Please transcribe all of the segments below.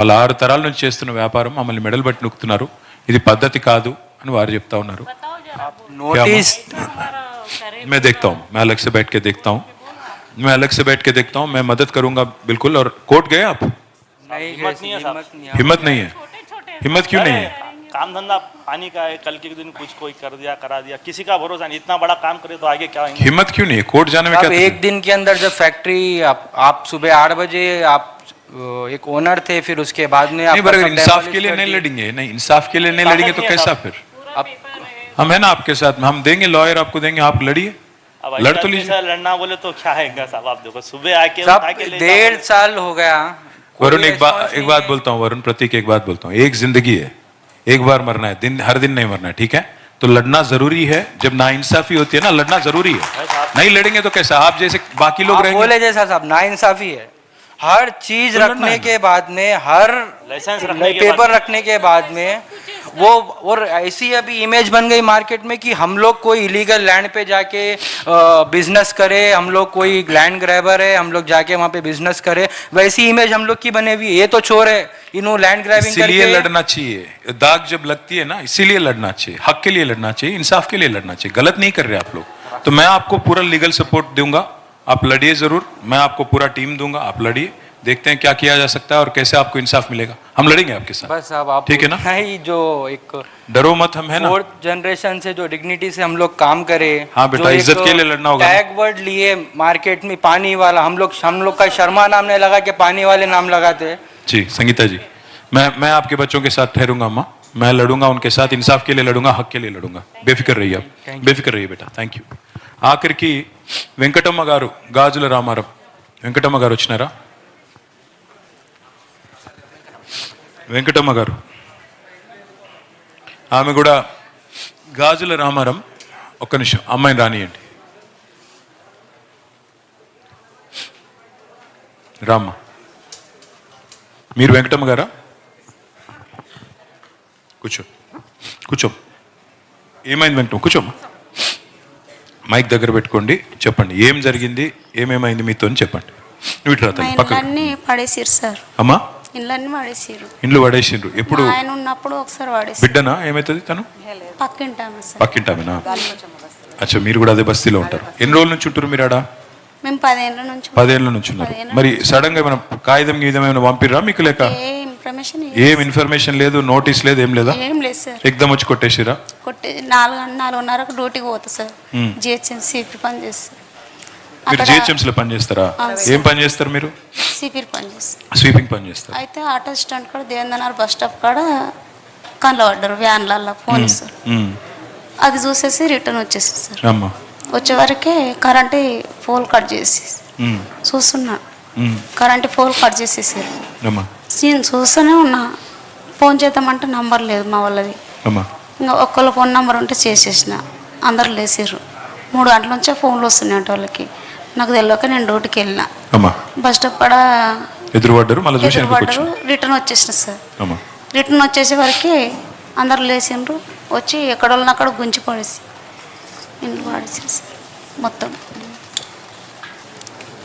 వాళ్ళ ఆరు తరాల నుంచి చేస్తున్న వ్యాపారం మమ్మల్ని మెడలు బట్టి నొక్కుతున్నారు ఇది పద్ధతి కాదు అని వారు చెప్తా ఉన్నారు नोटिस मैं देखता हूँ मैं अलग से बैठ के देखता हूँ मैं अलग से बैठ के देखता हूँ मैं मदद करूंगा बिल्कुल और कोर्ट गए आप नहीं हिम्मत नहीं है साहब। हिम्मत नहीं है। हिम्मत नहीं है हिम्मत क्यों नहीं है काम धंधा पानी का है कल के दिन कुछ कोई कर दिया करा दिया किसी का भरोसा नहीं इतना बड़ा काम करे तो आगे क्या होंगे हिम्मत क्यों नहीं है कोर्ट जाने में क्या अब एक तकलीफ? दिन के अंदर जब फैक्ट्री आप, आप सुबह आठ बजे आप अ, एक ओनर थे फिर उसके बाद में नहीं सब इंसाफ के लिए नहीं लड़ेंगे नहीं इंसाफ के लिए नहीं लड़ेंगे तो कैसा फिर? अब हम है ना आपके साथ में हम देंगे लॉयर आपको देंगे आप लड़िए। लड़ तो लीजिए। लड़ना बोले तो क्या है साहब? आप देखो सुबह आके डेढ़ साल हो गया। वरुण एक बात एक बात बोलता हूँ वरुण प्रतीक एक बात बोलता हूँ। एक ज़िंदगी है एक बार मरना है दिन हर दिन नहीं मरना है ठीक है? तो लड़ना ज़रूरी है जब नाइंसाफी होती है ना लड़ना ज़रूरी है। है नहीं लड़ेंगे तो कैसा? आप जैसे बाकी लोग रहेंगे। बोले जैसा साहब ना इंसाफी है। हर चीज़ रखने के बाद में हर लाइसेंस रखने पेपर रखने के बाद में वो और ऐसी अभी इमेज बन गई मार्केट में कि हम लोग कोई इलीगल लैंड पे जाके बिज़नेस करे हम लोग कोई लैंड ग्रैबर है हम लोग जाके वहाँ पे बिज़नेस करे वैसी इमेज हम लोग की बने हुई ये तो चोर है इन्होंने लैंड ग्रैबिंग इसीलिए लड़ना चाहिए। दाग जब लगती है ना इसीलिए लड़ना चाहिए। हक के लिए लड़ना चाहिए इंसाफ के लिए लड़ना चाहिए। गलत नहीं कर रहे आप लोग। तो मैं आपको पूरा लीगल सपोर्ट दूँगा। आप लड़िए ज़रूर मैं आपको पूरा टीम दूँगा आप लड़िए देखते हैं क्या किया जा सकता है और कैसे आपको इंसाफ मिलेगा। हम लड़ेंगे आपके साथ। बस आप ठीक है ना? ही जो एक डरो मत हम है ना? फोर्थ जनरेशन से जो डिग्निटी से हम लोग काम करे हाँ बेटा इज़्ज़त के लिए लड़ना होगा टैग वर्ड लिए मार्केट में पानी वाला हम लोग हम लोग का शर्मा नाम नहीं लगा के पानी वाले नाम लगाते जी संगीता जी मैं मैं आपके बच्चों के साथ ठहरूँगा अम्मा। मैं लड़ूँगा उनके साथ इंसाफ के लिए लड़ूँगा हक के लिए लड़ूँगा। बेफिक्र रहिए आप। बेफिक्र रहिए बेटा थैंक यू ఆఖరికి వెంకటమ్మ గారు గాజుల రామారం వెంకటమ్మ గారు వచ్చినారా? వెంకటమ్మ గారు. ఆమె కూడా గాజుల రామారం ఒక్క నిమిషం అమ్మాయిని రానియండి. రామ్మ. మీరు వెంకటమ్మ గారా? కూర్చో. కూర్చో. ఏమైంది వెంకటమ్మ? కూర్చోమ్మా. మైక్ దగ్గర పెట్టుకోండి చెప్పండి. ఏం జరిగింది? ఏమేమైంది మీతో చెప్పండి. నువ్వు ఇటు రా మా తల్లి, పక్కకు. ఇళ్ళన్నీ పడేసిరు సార్. అమ్మా? ఇళ్ళన్నీ పడేసిరు ఇండ్లు పడేసిండ్రు ఎప్పుడు? ఆయన ఉన్నప్పుడు ఒకసారి పడేసి బిడ్డనా? ఏమవుతుంది తను? పక్కింటాము సార్. పక్కింటామేనా? అచ్చా మీరు కూడా అదే బస్తీలో ఉంటారు. ఎన్ని రోజుల నుంచి ఉంటారు మీరు ఆడ మేము పదేళ్ళ నుంచి పదేళ్ళ నుంచి ఉన్నారు. మరి సడన్గా ఏమైనా కాగితం గీతం ఏమైనా పంపిర్రా మీకు లేక? ఏ ఇన్ఫర్మేషన్ ఏం ఇన్ఫర్మేషన్ లేదు నోటీస్ లేదు ఏం లేదా? ఏం లేదు సార్. ఎగ్దమ్ వచ్చి కొట్టేసిరా? కొట్టే నాలుగు నాలుగున్నరకు డ్యూటీకి పోతా సార్. జిహెచ్ఎం సిపి పని చేస్తారు మీరు జిహెచ్ఎంసీ లో పని చేస్తారా? ఏం పని చేస్తారు మీరు? సిపి పని చేస్తారు స్వీపింగ్ పని చేస్తారు? అయితే ఆటో స్టాండ్ కాడ దేవేంద్రనాథ్ బస్ స్టాప్ కాడ కనబడ్డారు వ్యాన్లల్లో ఫోన్ ఇస్తారు ఉమ్. అది చూసేసి రిటర్న్ వచ్చేసి సార్. అమ్మా వచ్చే వరకే కరెంట్ పోల్ కట్ చేసి ఉమ్. చూస్తున్నా. ఉమ్. కరెంట్ పోల్ కట్ చేసేసారు. నేను చూస్తూనే ఉన్నా. ఫోన్ చేద్దామంటే నంబర్ లేదు మా వాళ్ళది. ఇంకా ఒక్కళ్ళ ఫోన్ నెంబర్ ఉంటే చేసేసిన. అందరు లేచారు మూడు గంటల నుంచే ఫోన్లు వస్తున్నాయి వాళ్ళకి. నాకు తెలియక నేను డ్యూటీకి వెళ్ళిన. బస్ స్టాప్ కాడ ఎదురుపడ్డారు? వచ్చారు. రిటర్న్ వచ్చేసిన సార్. రిటర్న్ వచ్చేసే వరకు అందరు లేచిండ్రు వచ్చి ఎక్కడ వాళ్ళని అక్కడ గుంచి పడేసి. ఇంట్లో పడేసారు సార్. మొత్తం.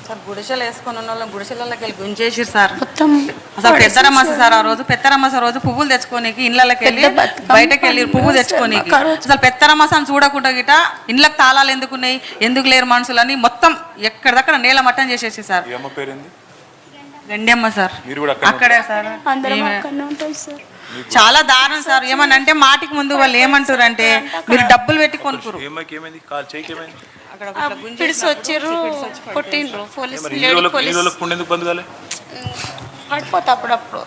సార్ గుడిసెలు వేసుకొని ఉన్న వాళ్ళని గుడిసెలకి వెళ్ళి గుంజేసిరు సార్. మొత్తం అసలు పడేసారు పెద్దరమాస సార్. ఆ రోజు పెద్దరమాస రోజు పువ్వులు తెచ్చుకోనికి ఇళ్ళకి వెళ్ళి పెద్ద బతుకమ్మ బయటకు వెళ్ళి పువ్వు తెచ్చుకోనికి. అసలు పెద్దరమాసాన్ని చూడకుండా గిట ఇళ్ళకి తాళాలు ఎందుకున్నాయి ఎందుకు లేరు మనుషులని మొత్తం ఎక్కడిదక్కడ నేల మట్టం చేసేసి సార్. రెండమ్మ సార్. అక్కడే సార్. చాలా దారుణం సార్. ఏమన్నా అంటే మాటికి ముందు వాళ్ళు ఏమంటారు అంటే మీరు డబ్బులు పెట్టి కొనుక్కురు పిడిసి వచ్చారు కొట్టిండ్రు పోలీస్ పడిపోతా అప్పుడప్పుడు.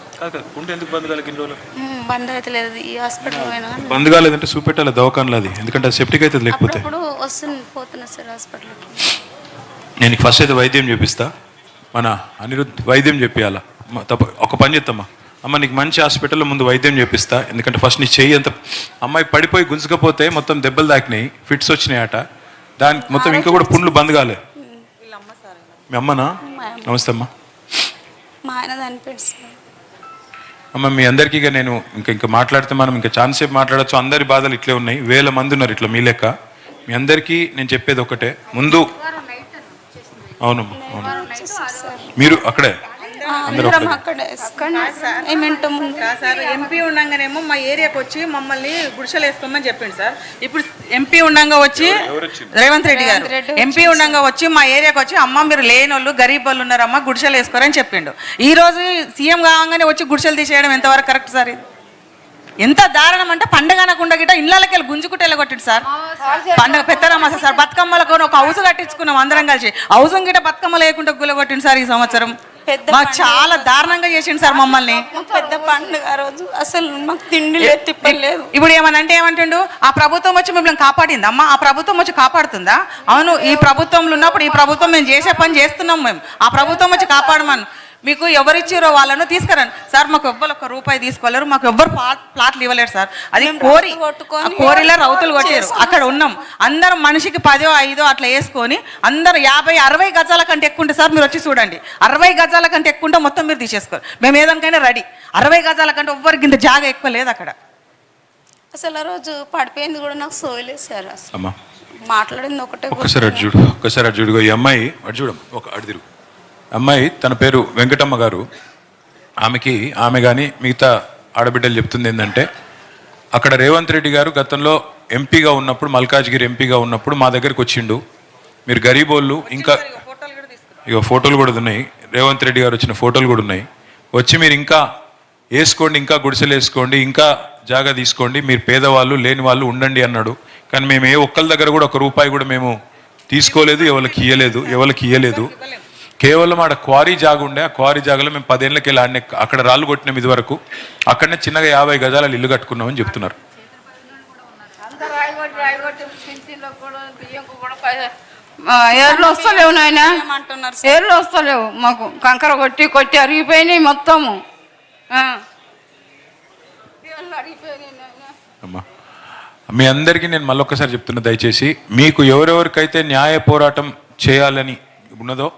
బంద్ అయితే లేదు ఈ హాస్పిటల్ పోయినా బంద్ కాలేదంటే చూపెట్టాలి దవాఖానలో అది. ఎందుకంటే సెప్టిక్ అవుతుంది లేకపోతే. అప్పుడప్పుడు వస్తుంది పోతున్నా సార్ హాస్పిటల్కి. నేను ఫస్ట్ అయితే వైద్యం చేపిస్తా. మన అనిరుద్ధ్ వైద్యం చెప్పియాలా? తప్ప ఒక పని చేస్తామ్మా అమ్మ నీకు మంచి హాస్పిటల్లో ముందు వైద్యం చేపిస్తా. ఎందుకంటే ఫస్ట్ నీ చెయ్యి అంత అమ్మాయి పడిపోయి గుంజుకపోతే మొత్తం దెబ్బలు తాకినాయి ఫిట్స్ వచ్చినాయి దానికి మొత్తం ఇంకా కూడా పుండ్లు బంద్ కాలే. మీ అమ్మనా? నమస్తే అమ్మా. మా ఆయన అమ్మ మీ అందరికీ ఇక నేను ఇంకా ఇంకా మాట్లాడితే మనం ఇంకా ఛాన్స్ సేపు మాట్లాడచ్చు. అందరి బాధలు ఇట్లే ఉన్నాయి. వేల మంది ఉన్నారు ఇట్లా మీ లెక్క. మీ అందరికీ నేను చెప్పేది ఒకటే. ముందు అవునమ్మా అవును. మీరు అక్కడే? అందరం అక్కడే. ఏమింటాం సార్. ఎంపీ ఉండంగానేమో మా ఏరియాకి వచ్చి మమ్మల్ని గుడిసెలు వేసుకోమని చెప్పిండు సార్. ఇప్పుడు ఎంపీ ఉండంగా వచ్చి రేవంత్ రెడ్డి గారు. ఎంపీ ఉండంగా వచ్చి మా ఏరియాకి వచ్చి అమ్మ మీరు లేని వాళ్ళు గరీబ్ వాళ్ళు ఉన్నారమ్మా గుడిసెలు వేసుకోరని చెప్పిండు. ఈ రోజు సీఎం కాగానే వచ్చి గుడిసెలు తీసేయడం ఎంతవరకు కరెక్ట్ సార్? ఇది ఎంత దారుణం అంటే పండగ అనకుండా గిట్ట ఇళ్ళకి వెళ్ళి గుంజుకుంటే వెళ్ళగొట్టిండు సార్. పండగ పెద్దరమ్మ సార్ బతుకమ్మలకు ఒక హౌస్ కట్టించుకున్నాం అందరం కలిసి. హౌస్ గిట్ట బతుకమ్మ లేకుండా గులగొట్టిండు సార్ ఈ సంవత్సరం. పెద్ద మాకు చాలా దారుణంగా చేసిండు సార్ మమ్మల్ని. పెద్ద పండుగ ఆ రోజు. అసలు మాకు తిండి లేదు తిప్పలు లేదు ఇప్పుడు ఏమనంటే ఏమంటుండు? ఆ ప్రభుత్వం వచ్చి మిమ్మల్ని కాపాడింది అమ్మా ఆ ప్రభుత్వం వచ్చి కాపాడుతుందా? అవును ఈ ప్రభుత్వంలో ఉన్నప్పుడు ఈ ప్రభుత్వం మేము చేసే పని చేస్తున్నాం మేము. ఆ ప్రభుత్వం వచ్చి కాపాడమను. మీకు ఎవరిచ్చారో వాళ్ళను తీసుకురండి. సార్ మాకు ఎవ్వరు ఒక రూపాయి తీసుకోలేరు మాకు ఎవ్వరు ప్లాట్ ప్లాట్లు ఇవ్వలేరు సార్. అది కోరి కోరిలో రౌతులు కొట్టారు. అక్కడ ఉన్నాం. అందరం మనిషికి పదో ఐదో అట్లా వేసుకొని అందరు యాభై అరవై గజాల కంటే ఎక్కువ ఉంటే సార్ మీరు వచ్చి చూడండి. అరవై గజాల కంటే ఎక్కువ ఉంటే మొత్తం మీరు తీసేసుకోరు. మేము ఏదానికైనా రెడీ. అరవై గజాల కంటే ఎవ్వరికి ఇంత జాగా ఎక్కువ లేదు అక్కడ. అసలు ఆ రోజు పడిపోయింది కూడా నాకు సోయలేదు సార్ అసలు. అమ్మా. మాట్లాడింది ఒకటే ఒక్కసారి అటు చూడు చూడు. ఈ అమ్మాయి అటు ఒక అమ్మాయి తన పేరు వెంకటమ్మ గారు. ఆమెకి ఆమె కానీ మిగతా ఆడబిడ్డలు చెప్తుంది ఏంటంటే అక్కడ రేవంత్ రెడ్డి గారు గతంలో ఎంపీగా ఉన్నప్పుడు మల్కాజ్గిరి ఎంపీగా ఉన్నప్పుడు మా దగ్గరికి వచ్చిండు. మీరు గరీబోళ్ళు ఇంకా ఇక ఫోటోలు కూడా ఉన్నాయి. రేవంత్ రెడ్డి గారు వచ్చిన ఫోటోలు కూడా ఉన్నాయి. వచ్చి మీరు ఇంకా వేసుకోండి ఇంకా గుడిసెలు వేసుకోండి ఇంకా జాగా తీసుకోండి మీరు పేదవాళ్ళు లేని వాళ్ళు ఉండండి అన్నాడు. కానీ మేము ఏ ఒక్కరి దగ్గర కూడా ఒక రూపాయి కూడా మేము తీసుకోలేదు ఎవరికి ఇయ్యలేదు ఎవరికి ఇయ్యలేదు. కేవలం ఆడ క్వారీ జాగా ఉండే ఆ క్వారీ జాగాలో మేము పదేళ్ళకి వెళ్ళి ఆడనే అక్కడ రాళ్ళు కొట్టినాం ఇది వరకు అక్కడనే చిన్నగా యాభై గజాల ఇల్లు కట్టుకున్నామని చెప్తున్నారు. ఏర్లు వస్తలేవు నాయన. అంటున్నారు ఏర్లు వస్తలేవు మాకు. కంకర కొట్టి కొట్టి అరిగిపోయినాయి మొత్తము. అమ్మా. మీ అందరికీ నేను మళ్ళొక్కసారి చెప్తున్నా దయచేసి మీకు ఎవరెవరికైతే న్యాయ పోరాటం చేయాలని ఉన్నదో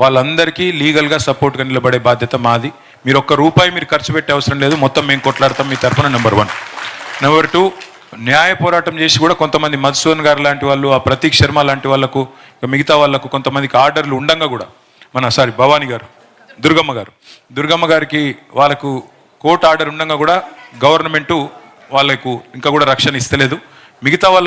వాళ్ళందరికీ లీగల్గా సపోర్ట్గా నిలబడే బాధ్యత మాది. మీరు ఒక్క రూపాయి మీరు ఖర్చు పెట్టే అవసరం లేదు. మొత్తం మేము కొట్లాడతాం మీ తరఫున నెంబర్ వన్. నెంబర్ టూ న్యాయ పోరాటం చేసి కూడా కొంతమంది మధుసూదన్ గారు లాంటి వాళ్ళు ఆ ప్రతీక్ శర్మ లాంటి వాళ్ళకు మిగతా వాళ్ళకు కొంతమందికి ఆర్డర్లు ఉండంగా కూడా మన సారీ భవానీ గారు దుర్గమ్మ గారు. దుర్గమ్మ గారికి వాళ్ళకు కోర్టు ఆర్డర్ ఉండగా కూడా గవర్నమెంటు వాళ్ళకు ఇంకా కూడా రక్షణ ఇస్తలేదు. మిగతా వాళ్ళ